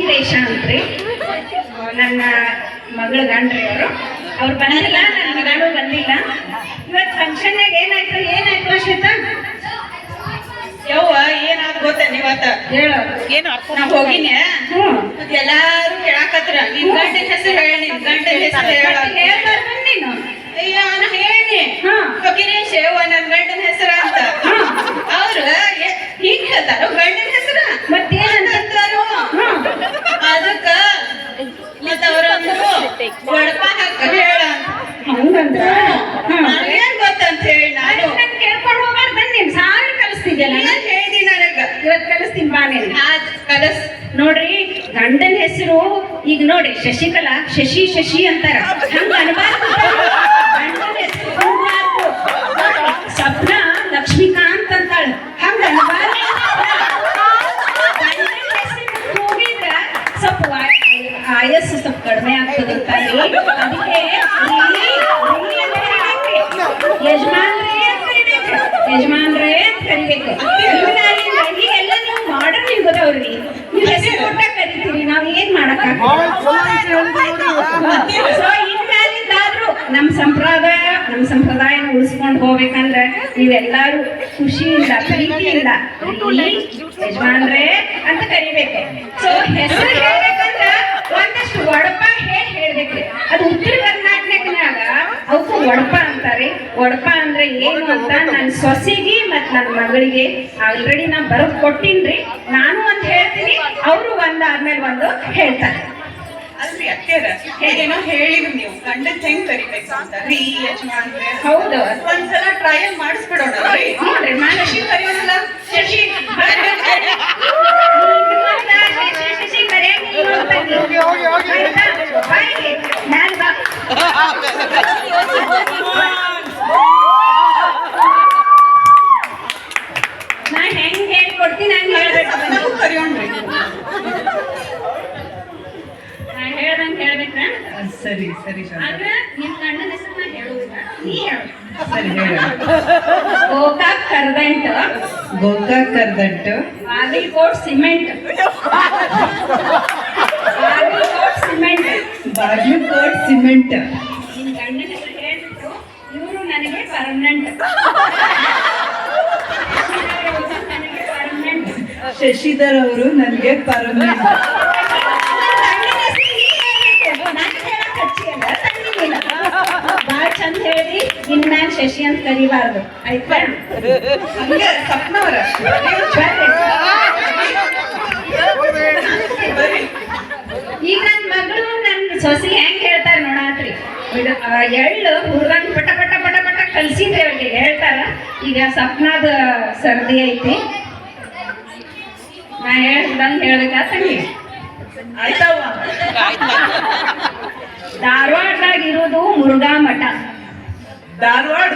ವೀರೇಶ ಅಂತ್ರಿ. ನನ್ನ ಮಗಳ ಗಂಡ್ರಿ ಅವರು. ಅವ್ರು ಬಂದಿಲ್ಲ ನನ್ನ ಮಗಳು ಬಂದಿಲ್ಲ. ಇವತ್ತು ಫಂಕ್ಷನ್ನಾಗ ಏನಾಯ್ತು ಏನಾಯ್ತು ಶ್ವೇತಾ ಯವ್ವ ಏನಾದ್ರು ಗೊತ್ತ ಇವತ್ತ ಹೇಳ. ಏನು ಅರ್ಥ ನಾ ಹೋಗಿನಿ ಮತ್ತೆ ಎಲ್ಲಾರು ಕೇಳಾಕತ್ರ. ನಿನ್ ಗಂಡನ ಹೆಸರು ಹೇಳ ನಿನ್ ಗಂಡನ ಹೆಸರು ಹೇಳ ಹೇಳ್ತಾರ ನೀನು. ಅಯ್ಯ ನಾ ಹೇಳಿ ಹಾ. ಫಕೀರೇಶ್ ಯವ್ವ ನನ್ ಗಂಡನ ಹೆಸರು ಅಂತ. ಅವ್ರು ಹಿಂಗ್ ಹೇಳ್ತಾರ ಗಂಡನ ಹೆಸರ ಮತ್ತೇನಂತ ಅಂತಾರು ಹ್ಮ್. ಅದಕ್ಕ ಮತ್ತ ಅವ್ರ ಅಂದ್ರು ಒಡಪ ಹಾಕ ಹೇಳ ಹಂಗಂದ್ರ ಹ್ಮ್. ಏನ್ ಗೊತ್ತಂತ ಹೇಳಿ ನಾನು ನಾನು ಕೇಳ್ಕೊಂಡು ಹೋಗ್ಬಾರ್ದು ಬನ್ನಿ ನೀನು ಸಾವಿರ ಕಲಿಸ್ತಿದ್ಯಲ್ಲ ಏನ್ ಹೇಳ್ದಿ ನನಗ ಇವತ್ತು ಕಲಿಸ್ತೀನಿ ಬಾ ನೀನು ಆದ್ ಕಲಸ್. ನೋಡ್ರಿ, ಗಂಡನ ಹೆಸರು ಈಗ ನೋಡಿ ಶಶಿಕಲಾ, ಶಶಿ ಶಶಿ ಅಂತಾರ. ಹಂಗ ಅನ್ಬಾರ್ದು ಗಂಡನ ಹೆಸರು ಸಪ್ನ ಲಕ್ಷ್ಮೀಕಾಂತ್ ಅಂತಾಳ. ಹಂಗ ಅನ್ಬಾರ್ದು ಸ್ವಲ್ಪ ಆಯಸ್ಸು ಸ್ವಲ್ಪ ಕಡಿಮೆ ಆಗ್ತದಂತ ರೀ, ರೀ ಅಂತ ಕರಿಬೇಕ್ರಿ. ಯಜಮಾನ್ರೇ ಅಂತ ಕರಿಬೇಕು ಯಜಮಾನ್ರೇ ಅಂತ ಕರಿಬೇಕು ಹಿಂಗಾಗಿ ಎಲ್ಲ ನೀವು ಮಾಡರ್ನ್ ಯುಗದವ್ರಿ ನೀವು ಹೆಸರು ಕೊಟ್ಟ ಕರಿತೀರಿ ನಾವ್ ಏನ್ ಮಾಡಕ್ಕ ಸೊ ಇನ್ಮ್ಯಾಲಿಂದಾದ್ರೂ ನಮ್ ಸಂಪ್ರದಾಯ ನಮ್ ಸಂಪ್ರದಾಯನ ಉಳಿಸ್ಕೊಂಡು ಹೋಗ್ಬೇಕಂದ್ರೆ ನೀವೆಲ್ಲಾರು ಖುಷಿಯಿಂದ ಪ್ರೀತಿಯಿಂದ ಯಜಮಾನ್ರೆ ಅಂತ ಕರಿಬೇಕು. ಸೊ ಹೆಸರು ಹೇಳ್ಬೇಕಂದ್ರ ಒಂದಷ್ಟು ಒಡಪ ಹೇಳಿ ಹೇಳ್ಬೇಕ್ರಿ. ಅದು ಉತ್ತರ ಕರ್ನಾಟಕನಾಗ ಅವಕ್ಕೂ ಒಡಪ ಅಂತಾರೆ. ಒಡಪ ಅಂದ್ರೆ ಏನು ಅಂತ ನನ್ನ ಸೊಸೆಗೆ ಮತ್ತೆ ನನ್ನ ಮಗಳಿಗೆ. ಆಲ್ರೆಡಿ ನಾ ಬರೋದ್ ಕೊಟ್ಟಿನ್ರಿ. ನಾನು ಒಂದಾದ್ಮೇಲೆ ಒಂದು ಹೇಳ್ತಾರೆ. ಅಲ್ರಿ ಅತ್ತೆರ ಹೇಗೇನೋ ಹೇಳಿದ್ರು ನೀವು. ಗಂಡನ್ ಹೆಂಗ್ ಕರಿಬೇಕು ಅಂತ? ರೀ ಯಜಮಾನ್ರೆ. ಹೌದು. ಒಂದ್ಸಲ ಟ್ರಯಲ್ ಮಾಡಿಸ್ಬಿಡೋಣ ರೀ ನೋಡ್ರಿ ನಾನು ಶಶಿ ಕರೆಯೋಣಲ್ಲ ಶಶಿ ನಾ ಹೆಂಗ್ ಹೇಳ್ಕೊಡ್ತೀನಿ ಹಂಗ್ ಹೇಳ್ಬೇಕು ನಾವು ಕರೆಯೋಣ್ರಿ ನಾ ಹೇಳ್ದಂಗ್ ಹೇಳ್ಬೇಕ್ರ ಸರಿ ಸರಿ ಆದ್ರೆ ನಿಮ್ ಗಂಡನ ಹೆಸರು ನಾ ಹೇಳುವುದಿಲ್ಲ ನೀ ಹೇಳು. ಸರಿ ಹೇಳ. ಗೋಕಾಕ್ ಕರ್ದಂಟ. Gokak ಕರ್ದಂಟ. Bagalkot cement. Bagalkot cement. Bagalkot cement. ನಿನ್ ಗಂಡನ ಹೆಸರು ಹೇಳ್ಬಿಟ್ಟು ಇವರು ನನಗೆ ಪರ್ಮನೆಂಟ್ ನನಗೆ ಪರ್ಮನೆಂಟ್. ಶಶಿಧರ್ ಅವರು ನನಗೆ ಪರ್ಮನೆಂಟ್. ಇನ್ ಮ್ಯಾಲ್ ಶಶಿ ಅಂತ ಕರಿಬಾರ್ದು. ಆಯ್ತಾ? ಹಂಗೆ ಸಪ್ನವರ. ಈಗ ನನ್ ಮಗಳು ನನ್ ಸೊಸಿ ಹೆಂಗ್ ಹೇಳ್ತಾರೆ ನೋಡಾತ್ರಿ. ಎಳ್ಳು ಹುಡುಗನ್ ಪಟ ಪಟ ಪಟ ಪಟ ಕಲ್ಸಿದ್ರೆ ಅವ್ರಿಗೆ ಹೇಳ್ತಾರ? ಈಗ ಸಪ್ನಾದ ಸರ್ದಿ ಐತಿ. ನಾ ಹೇಳ್ದಂಗ್ ಹೇಳ್ಬೇಕಾ ತಂಗಿ ಆಯ್ತವ್ವ. ಧಾರವಾಡದಾಗ ಇರೋದು ಮುರುಘಾ ಮಠ. ಧಾರವಾಡ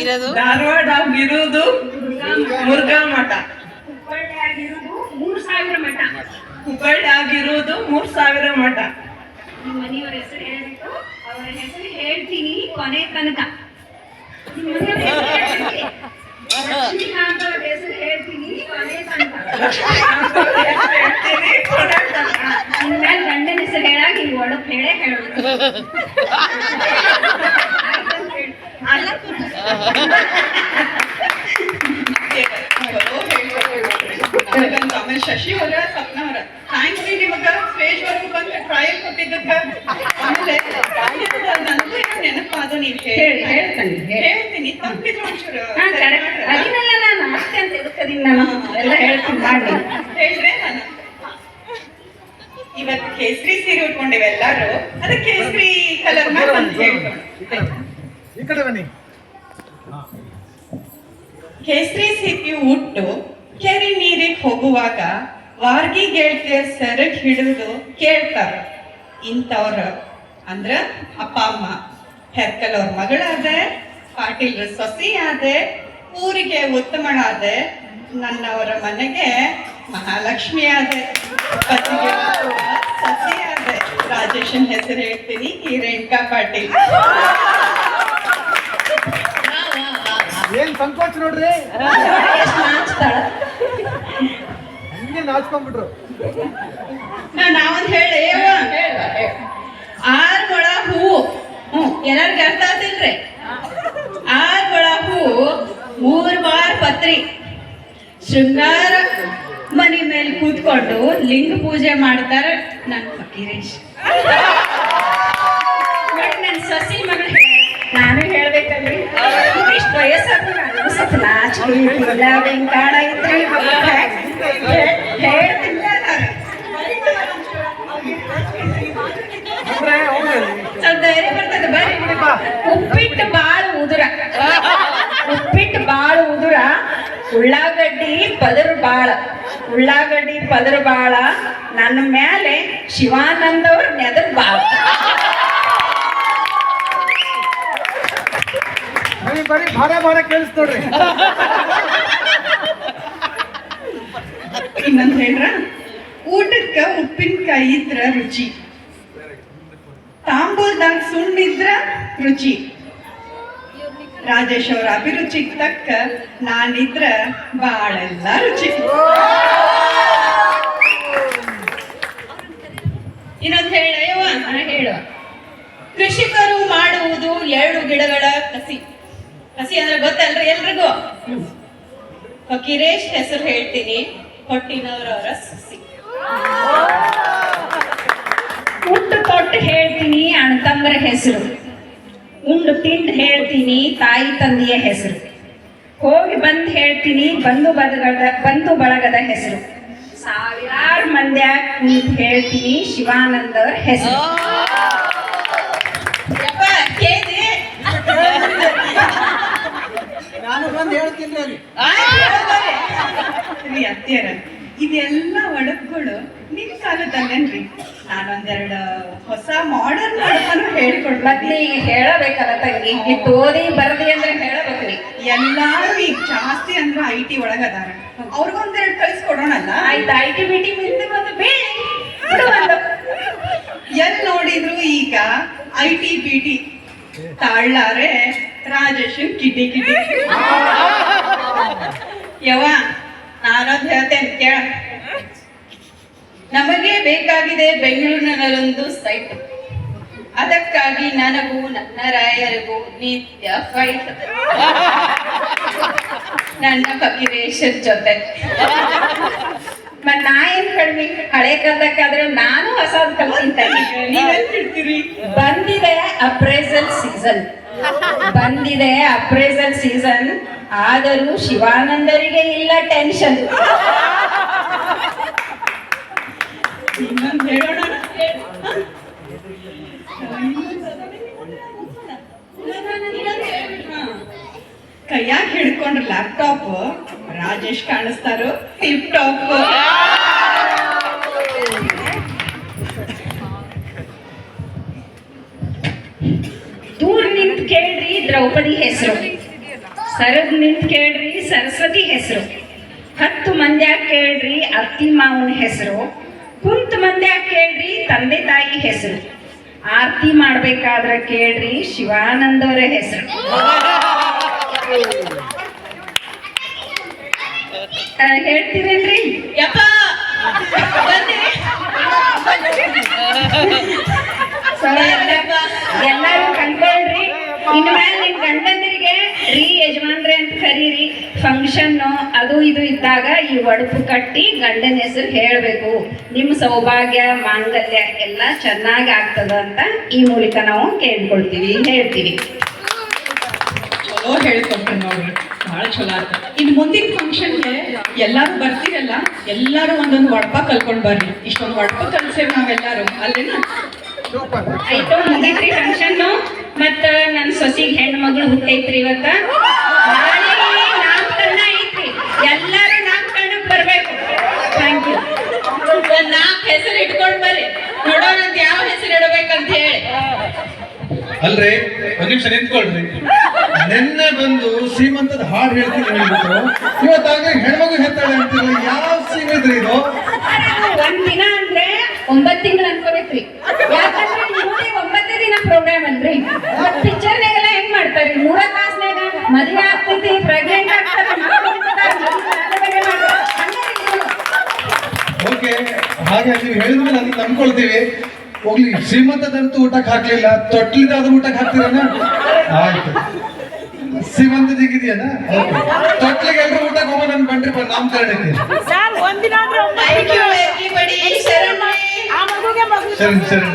ಇರೋದು ಧಾರವಾಡ ಇರುವುದು ಮುರುಘಾ ಮಠ ಹುಬ್ಬಳ್ಳಿಯಾಗ ಇರೋದು ಮೂರ್ ಸಾವಿರ ಮಠ ಹುಬ್ಬಳ್ಳಿ ಆಗಿರುವುದು ಮೂರ್ ಸಾವಿರ ಮಠ ನಿಮ್ಮ ಮನೆಯವ್ರ ಹೆಸರು ಹೇಳ್ಬಿಟ್ಟು ಅವರ ಹೆಸರು ಹೇಳ್ತೀನಿ ಕೊನೆ ತನಕ ಹೆಸರು ಹೇಳ್ತೀನಿ. ಕೊನೆ ತನಕ. ಇನ್ಮೇಲೆ ಗಂಡನ ಹೆಸರು ಹೇಳಾಗಿ ಒಡಪ್ ಹೇಳೇ ಹೇಳೋದು ಆಮೇಲೆ ಶಶಿ ಅವರ ಸಪ್ನ ಅವರ ಥ್ಯಾಂಕ್ಸ್ ರೀ ನಿಮಗ ಸ್ಟೇಜ್ ವರೆಗೂ ಬಂದು ಟ್ರಯಲ್ ಕೊಟ್ಟಿದ್ದಕ್ಕ. ಆಮೇಲೆ ನನಗೂ ಏನೋ ನೆನಪಾದ ನೀವು ಹೇಳಿ, ಹೇಳ್ತಾನೆ, ಹೇಳ್ತೀನಿ ತಪ್ಪಿದ್ರು ಒಂಚೂರು ನಾನು ಅಷ್ಟೇ ಅಂತ ನಾನು? ಎಲ್ಲ ಹೇಳ್ತೀನಿ ಮಾಡಿ ನಾನು ಇವತ್ತು ಕೇಸರಿ ಸೀರೆ ಉಟ್ಕೊಂಡಿವೆ ಎಲ್ಲಾರು. ಅದಕ್ಕೆ ಕೇಸರಿ ಕಲರ್ ಅಂತ ಹೇಳ್ಕೊಂಡು ಈ ಕಡೆ ಬನ್ನಿ. ಕೇಸರಿ ಸೀರೆ ಉಟ್ಟು ಕೆರೆ ನೀರಿಗೆ ಹೋಗುವಾಗ ವಾರ್ಗಿ ಗೆಳತಿಯ ಸೆರಗ್ ಹಿಡಿದು ಕೇಳ್ತಾರ. ಇಂಥವ್ರ ಅಂದ್ರ ಅಪ್ಪ, ಅಮ್ಮ. ಹೆರ್ಕಲ್ ಅವ್ರ ಮಗಳಾದೆ, ಪಾಟೀಲ್ರ ಸೊಸಿ ಆದೆ ಊರಿಗೆ ಉತ್ತಮಳಾದೆ, ನನ್ನವರ ಮನೆಗೆ ಮಹಾಲಕ್ಷ್ಮಿ ಆದೆ ಸಸಿ ಆದೆ ರಾಜೇಶನ್ ಹೆಸರು ಹೇಳ್ತೀನಿ ಈ ರೇಣುಕಾ ಪಾಟೀಲ್. ಸಂಕೋಚ ನೋಡ್ರಿ. ಹಿಂಗೆ ನಾಚ್ಕೊಂಡ್ಬಿಟ್ರು. ನಾವೊಂದ್ ಹೇಳಿ ಆರ್ ಒಳ ಹೂವು ಹ್ಮ್, ಎಲ್ಲಾರ್ಗ ಅರ್ಥ ಆತಿಲ್ರಿ ಆರ್ ಒಳ ಹೂವು ಮೂರ್ ಬಾರ್ ಪತ್ರಿ. ಶೃಂಗಾರ ಮನಿ ಮೇಲೆ ಕೂತ್ಕೊಂಡು ಲಿಂಗ ಪೂಜೆ ಮಾಡ್ತಾರ ನನ್ ಫಕೀರೇಶ್. ಬಟ್ ನನ್ ಸಸಿ ಮಗಳು. ನಾನು ಹೇಳ್ಬೇಕಲ್ರಿ ಇಷ್ಟು ವಯಸ್ಸಾದ್ರು ನಾನು ಸ್ವಲ್ಪ ನಾಚಿಕೆ ಇಲ್ಲ ಬೆಂಕಾಡ ಇದ್ರಿ ಹೇಳ್ತಿಲ್ಲ ನಾನು ಅಂದ್ರೆ ಅವ್ರು ಸ್ವಲ್ಪ ಧೈರ್ಯ ಬರ್ತದೆ ಬರ್ರಿ ಉಪ್ಪಿಟ್ಟು ಬಾಳ ಉದುರ ಉಪ್ಪಿಟ್ಟು ಬಾಳ ಉದುರ ಉಳ್ಳಾಗಡ್ಡಿ ಪದರು ಬಾಳ ಉಳ್ಳಾಗಡ್ಡಿ ಪದರು ಬಾಳ ನನ್ನ ಮೇಲೆ ಶಿವಾನಂದ ಅವ್ರ ನೆದರ್ ಬಾಳ ಭಾರ ಭಾರ ಕೇಳಿಸ್ ನೋಡ್ರಿ. ಇನ್ನೊಂದ್ ಹೇಳ್ರ? ಊಟಕ್ಕ ಉಪ್ಪಿನಕಾಯಿ ಇದ್ರ ರುಚಿ. ತಾಂಬೂಲ್ದಾಗ ಸುಣ್ಣಿದ್ರ ರುಚಿ. ರಾಜೇಶ್ ಅವರ ಅಭಿರುಚಿ ತಕ್ಕ ನಾನಿದ್ರ ಬಾಳೆಲ್ಲ ರುಚಿ. ಇನ್ನೊಂದ್ ಹೇಳ ಹೇಳುವ ಹೇಳು. ಕೃಷಿಕರು ಮಾಡುವುದು ಎರಡು ಗಿಡಗಳ ಕಸಿ. ಕಸಿ ಅಂದ್ರೆ ಗೊತ್ತಲ್ರಿ ಎಲ್ರಿಗೂ? ಫಕೀರೇಶ್ ಹೆಸರು ಹೇಳ್ತೀನಿ. ಹೊಟ್ಟಿನವರವರ ಸಸಿ. ಉಟ್ಟು ಕೊಟ್ಟು ಹೇಳ್ತೀನಿ ಅಣ್ತಮ್ಮರ ಹೆಸರು. ಉಂಡು ತಿಂದು ಹೇಳ್ತೀನಿ ತಾಯಿ ತಂದೆಯ ಹೆಸರು. ಹೋಗಿ ಬಂದು ಹೇಳ್ತೀನಿ ಬಂಧು ಬದಗದ, ಬಂಧು ಬಳಗದ ಹೆಸರು. ಸಾವಿರಾರು ಮಂದ್ಯಾಗ ಹೇಳ್ತೀನಿ ಶಿವಾನಂದವ್ರ ಹೆಸರು ಯಪ್ಪ ಕೇಳಿ ನಾನು ಬಂದು ಹೇಳ್ತೀನಿ ರೀ ಅತ್ತೆಯರ. ಇದೆಲ್ಲ ಒಡಕುಗಳು ನಿಮ್ ಕಾಲದಲ್ಲೇನ್ರಿ? ನಾನೊಂದೆರಡು ಹೊಸ ಮಾಡರ್ನ್ ಒಡಕನ್ನು ಹೇಳ್ಕೊಡ್ಲತ್ತೀನಿ ಮತ್ತೆ ಈಗ ಹೇಳಬೇಕಲ್ಲ ತಂಗಿ? ಇಟ್ಟು ಓದಿ ಬರದಿ ಅಂದ್ರೆ ಹೇಳಬೇಕ್ರಿ. ಎಲ್ಲಾರು ಈಗ ಜಾಸ್ತಿ ಅಂದ್ರೆ ಐ ಟಿ ಒಳಗದಾರ ಅವ್ರಿಗೊಂದೆರಡು ಕಳಿಸ್ಕೊಡೋಣಲ್ಲ? ಆಯ್ತು ಐ ಟಿ ಬಿಟಿ ಮುಂದೆ ಬಂದು ಬೇಡಿ ಬಿಡು ಒಂದು. ಎಲ್ ನೋಡಿದ್ರು ಈಗ ಐ ಟಿ ಬಿ ಟಿ ತಾಳ್ಲಾರೆ ರಾಜೇಶನ್ ಕಿಟಿ ಕಿಟಿ. ಯವ ನಾನೊಂದು ಹೇಳ್ತೇನೆ, ಕೇಳ. ನಮಗೆ ಬೇಕಾಗಿದೆ ಬೆಂಗಳೂರಿನಲ್ಲೊಂದು ಸೈಟ್ ಅದಕ್ಕಾಗಿ ನನಗೂ ನನ್ನ ರಾಯರಿಗೂ ನಿತ್ಯ ಫೈಟ್ ನನ್ನ ಫಕೀರೇಶನ್ ಜೊತೆ. ಮತ್ ನಾ ಕಡಿಮೆ ಹಳೆ ಕಾಲದಕ್ಕಾದ್ರೆ ನಾನು ಹೊಸದ್ ಕಲ್ತಿರ್ತೀರಿ ಬಂದಿದೆ ಅಪ್ರೈಸಲ್ ಸೀಸನ್ ಬಂದಿದೆ ಅಪ್ರೈಸಲ್ ಸೀಸನ್ ಆದರೂ ಶಿವಾನಂದರಿಗೆ ಇಲ್ಲ ಟೆನ್ಷನ್ ಕೈಯಾಗ ಹಿಡ್ಕೊಂಡ್ರ ಲ್ಯಾಪ್ಟಾಪ್ ರಾಜೇಶ್ ಕಾಣಿಸ್ತಾರೋ ಟಿಪ್ ಟಾಪ್ ದೂರ ನಿಂತ್ ದ್ರೌಪದಿ ಹೆಸರು. ಸರದ್ ನಿಂತ್ ಕೇಳ್ರಿ ಸರಸ್ವತಿ ಹೆಸರು. ಹತ್ತು ಮಂದ್ಯಾಗ ಕೇಳ್ರಿ ಅತ್ತಿ ಮಾವನ ಹೆಸರು. ಕುಂತ ಮಂದ್ಯಾಗ ಕೇಳ್ರಿ ತಂದೆ ತಾಯಿ ಹೆಸರು. ಆರತಿ ಮಾಡ್ಬೇಕಾದ್ರ ಕೇಳ್ರಿ ಶಿವಾನಂದವರ ಹೆಸರು. ಹೇಳ್ತೀರೇನ್ರಿ? ಯಪ್ಪ ಎಲ್ಲರೂ ಕಣ್ಕೊಳ್ರಿ. ಇನ್ಮೇಲೆ ಗಂಡಂದ್ರಿಗೆ ರೀ ಯಜಮಾನ್ರೆ ಅಂತ ಕರೀರಿ. ಫಂಕ್ಷನ್ ಅದು ಇದು ಇದ್ದಾಗ ಈ ಒಡಪು ಕಟ್ಟಿ ಗಂಡನ ಹೆಸರು ಹೇಳಬೇಕು. ನಿಮ್ಮ ಸೌಭಾಗ್ಯ ಮಾಂಗಲ್ಯ ಎಲ್ಲ ಚೆನ್ನಾಗಿ ಆಗ್ತದ ಅಂತ ಈ ಮೂಲಕ ನಾವು ಕೇಳ್ಕೊಳ್ತೀವಿ ಹೇಳ್ತೀವಿ. ಚಲೋ ಹೇಳ್ಕೊಟ್ರಿ ನೋಡ್ರಿ. ಬಹಳ ಚಲೋ ಆಯ್ತು ಇನ್ ಮುಂದಿನ ಫಂಕ್ಷನ್ಗೆ ಎಲ್ಲಾರು ಬರ್ತೀರಲ್ಲ ಎಲ್ಲಾರು ಒಂದೊಂದು ಒಡಪ ಕಲ್ಕೊಂಡ್ ಬರ್ರಿ. ಇಷ್ಟೊಂದು ಒಡಪ ಕಲ್ಸೇವ್ ನಾವೆಲ್ಲಾರು. ಅಲ್ಲೇನ? ಆಯ್ತು ಮುಗೀತ್ರಿ ಫಂಕ್ಷನ್ ಮತ್ತ ಮಗಳು ಹುಟ್ಟೈತ್ರಿ ಇವತ್ತ? ನಾಮಕರಣ ಐತ್ರಿ. ಎಲ್ಲಾರು ನಾಮಕರಣಕ್ಕೆ ಬರ್ಬೇಕು. ಥ್ಯಾಂಕ್ ಯು ಒಂದ್ ನಾಲ್ಕು ಹೆಸರು ಇಟ್ಕೊಂಡ್ ಬರ್ರಿ. ನೋಡೋಣ ಯಾವ ಹೆಸರು ಇಡಬೇಕಂತ ಹೇಳಿ. ಅಲ್ರಿ ಒಂದ್ ನಿಮಿಷ ನಿಂತ್ಕೊಳ್ರಿ. ನಿನ್ನೆ ಬಂದು ಶ್ರೀಮಂತದ ಹಾಡು ಹೇಳ್ತೀನಿ ಇವತ್ತಾಗ ಹಾಗೆ ನೀವು ಹೇಳಿದ್ಮೇಲೆ ಅದನ್ನ ನಂಬ್ಕೊಳ್ತೀವಿ. ಹೋಗ್ಲಿ ಶ್ರೀಮಂತದಂತೂ ಊಟಕ್ಕೆ ಹಾಕ್ಲಿಲ್ಲ ತೊಟ್ಲಿದಾದ್ರೂ ಊಟಕ್ಕೆ ಹಾಕ್ತೀರನ? ಆಯ್ತು. ಶ್ರೀಮಂತ ಜಿಗಿದೆಯಲ್ಲ ತೊಟ್ಲಿಗೆ ಎಲ್ಲರೂ ಊಟಕ್ಕೆ ಹೋಗೋ ನನ್ ಬಂಡ್ರಿ ಬಂದು ನಾಮಕರಣಕ್ಕೆ ಶರಣ.